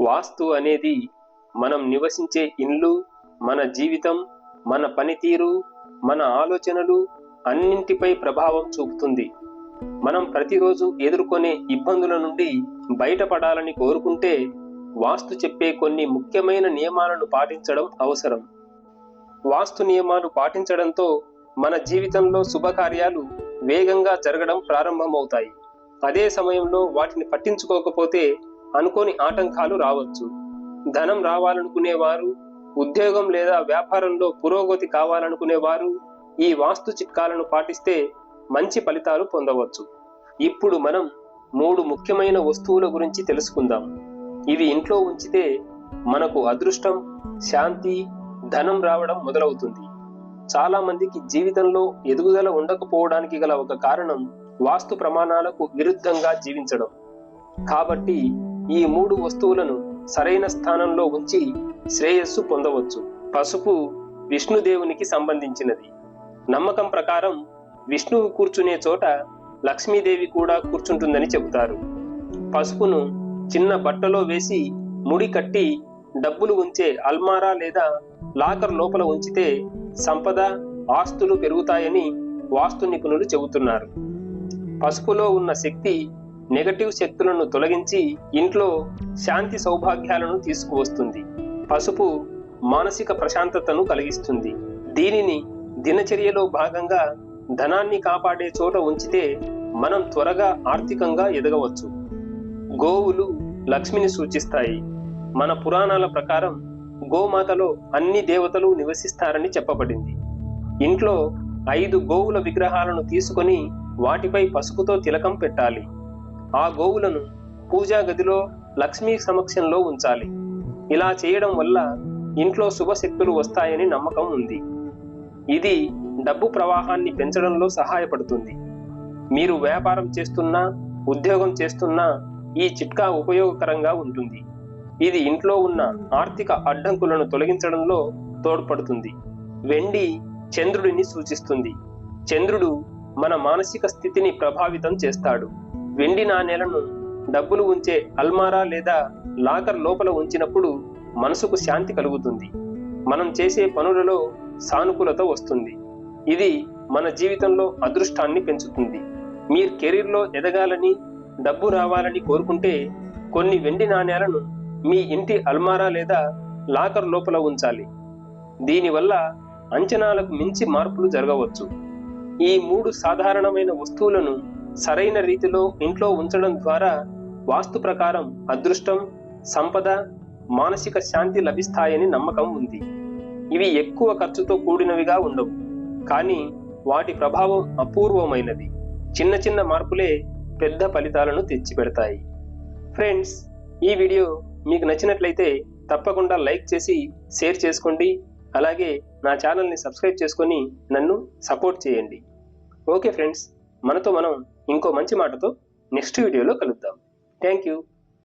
వాస్తు అనేది మనం నివసించే ఇండ్లు మన జీవితం మన పనితీరు మన ఆలోచనలు అన్నింటిపై ప్రభావం చూపుతుంది. మనం ప్రతిరోజు ఎదుర్కొనే ఇబ్బందుల నుండి బయటపడాలని కోరుకుంటే వాస్తు చెప్పే కొన్ని ముఖ్యమైన నియమాలను పాటించడం అవసరం. వాస్తు నియమాలు పాటించడంతో మన జీవితంలో శుభకార్యాలు వేగంగా జరగడం ప్రారంభమవుతాయి. అదే సమయంలో వాటిని పట్టించుకోకపోతే అనుకోని ఆటంకాలు రావచ్చు. ధనం రావాలనుకునేవారు ఉద్యోగం లేదా వ్యాపారంలో పురోగతి కావాలనుకునేవారు ఈ వాస్తు చిట్కాలను పాటిస్తే మంచి ఫలితాలు పొందవచ్చు. ఇప్పుడు మనం మూడు ముఖ్యమైన వస్తువుల గురించి తెలుసుకుందాం. ఇవి ఇంట్లో ఉంచితే మనకు అదృష్టం శాంతి ధనం రావడం మొదలవుతుంది. చాలా మందికి జీవితంలో ఎదుగుదల ఉండకపోవడానికి గల ఒక కారణం వాస్తు ప్రమాణాలకు విరుద్ధంగా జీవించడం. కాబట్టి ఈ మూడు వస్తువులను సరైన స్థానంలో ఉంచి శ్రేయస్సు పొందవచ్చు. పసుపు విష్ణుదేవునికి సంబంధించినది. నమ్మకం ప్రకారం విష్ణువు కూర్చునే చోట లక్ష్మీదేవి కూడా కూర్చుంటుందని చెబుతారు. పసుపును చిన్న బట్టలో వేసి ముడి కట్టి డబ్బులు ఉంచే అల్మారా లేదా లాకర్ లోపల ఉంచితే సంపద ఆస్తులు పెరుగుతాయని వాస్తు నిపుణులు చెబుతున్నారు. పసుపులో ఉన్న శక్తి నెగటివ్ శక్తులను తొలగించి ఇంట్లో శాంతి సౌభాగ్యాలను తీసుకువస్తుంది. పసుపు మానసిక ప్రశాంతతను కలిగిస్తుంది. దీనిని దినచర్యలో భాగంగా ధనాన్ని కాపాడే చోట ఉంచితే మనం త్వరగా ఆర్థికంగా ఎదగవచ్చు. గోవులు లక్ష్మిని సూచిస్తాయి. మన పురాణాల ప్రకారం గోమాతలో అన్ని దేవతలు నివసిస్తారని చెప్పబడింది. ఇంట్లో ఐదు గోవుల విగ్రహాలను తీసుకొని వాటిపై పసుపుతో తిలకం పెట్టాలి. ఆ గోవులను పూజా గదిలో లక్ష్మీ సమక్షంలో ఉంచాలి. ఇలా చేయడం వల్ల ఇంట్లో శుభశక్తులు వస్తాయని నమ్మకం ఉంది. ఇది డబ్బు ప్రవాహాన్ని పెంచడంలో సహాయపడుతుంది. మీరు వ్యాపారం చేస్తున్నా ఉద్యోగం చేస్తున్నా ఈ చిట్కా ఉపయోగకరంగా ఉంటుంది. ఇది ఇంట్లో ఉన్న ఆర్థిక అడ్డంకులను తొలగించడంలో తోడ్పడుతుంది. వెండి చంద్రుడిని సూచిస్తుంది. చంద్రుడు మన మానసిక స్థితిని ప్రభావితం చేస్తాడు. వెండి నాణేలను డబ్బులు ఉంచే అల్మారా లేదా లాకర్ లోపల ఉంచినప్పుడు మనసుకు శాంతి కలుగుతుంది. మనం చేసే పనులలో సానుకూలత వస్తుంది. ఇది మన జీవితంలో అదృష్టాన్ని పెంచుతుంది. మీరు కెరీర్లో ఎదగాలని డబ్బు రావాలని కోరుకుంటే కొన్ని వెండి నాణేలను మీ ఇంటి అల్మారా లేదా లాకర్ లోపల ఉంచాలి. దీనివల్ల అంచనాలకు మించి మార్పులు జరగవచ్చు. ఈ మూడు సాధారణమైన వస్తువులను సరైన రీతిలో ఇంట్లో ఉంచడం ద్వారా వాస్తు ప్రకారం అదృష్టం సంపద మానసిక శాంతి లభిస్తాయని నమ్మకం ఉంది. ఇవి ఎక్కువ ఖర్చుతో కూడినవిగా ఉండవు. కానీ వాటి ప్రభావం అపూర్వమైనది. చిన్న చిన్న మార్పులే పెద్ద ఫలితాలను తెచ్చిపెడతాయి. ఫ్రెండ్స్ ఈ వీడియో మీకు నచ్చినట్లయితే తప్పకుండా లైక్ చేసి షేర్ చేసుకోండి. అలాగే నా ఛానల్ని సబ్స్క్రైబ్ చేసుకొని నన్ను సపోర్ట్ చేయండి. ఓకే ఫ్రెండ్స్ మనతో మనం ఇంకో మంచి మాటతో నెక్స్ట్ వీడియోలో కలుద్దాం. Thank you